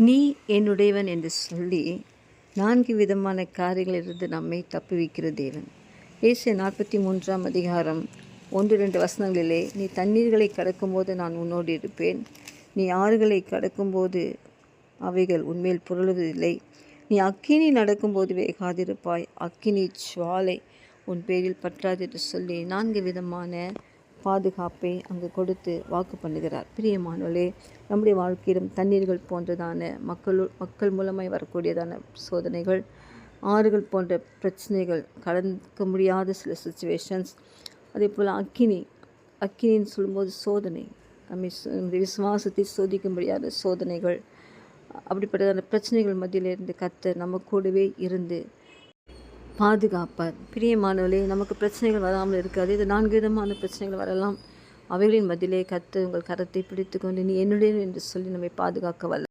நீ என்னுடையவன் என்று சொல்லி நான்கு விதமான காரியங்களிலிருந்து நம்மை தப்புவிக்கிற தேவன். ஏசிய நாற்பத்தி மூன்றாம் அதிகாரம் ஒன்று ரெண்டு வசனங்களிலே நீ தண்ணீர்களை கடக்கும்போது நான் உன்னோடு இருப்பேன். நீ ஆறுகளை கடக்கும்போது அவைகள் உண்மையில் புரளுவதில்லை. நீ அக்கினி நடக்கும்போது வேகாதிருப்பாய். அக்கினி சுவாலை உன் பேரில் பற்றாது என்று சொல்லி நான்கு விதமான பாதுகாப்பை அங்கு கொடுத்து வாக்கு பண்ணுகிறார். பிரியமானவர்களே நம்முடைய வாழ்க்கையிலும் தண்ணீர்கள் போன்றதான மக்கள் மக்கள் மூலமாய் வரக்கூடியதான சோதனைகள் ஆறுகள் போன்ற பிரச்சனைகள் கடக்க முடியாத சில சுச்சுவேஷன்ஸ் அதே போல் அக்கினி அக்கினின்னு சொல்லும்போது சோதனை நம்மை விசுவாசத்தை சோதிக்க முடியாத சோதனைகள் அப்படிப்பட்டதான பிரச்சனைகள் மத்தியிலிருந்து கத்த நம்ம கூடவே இருந்து பாதுகாப்பார் பிரியமானவர்களே நமக்கு பிரச்சனைகள் வராமல் இருக்காது இது நான்கு விதமான பிரச்சனைகள் வரலாம். அவைகளின் பதிலே கத்து உங்கள் கரத்தை பிடித்துக்கொண்டு நீ என்னுடைய என்று சொல்லி நம்மை பாதுகாக்க வல்ல.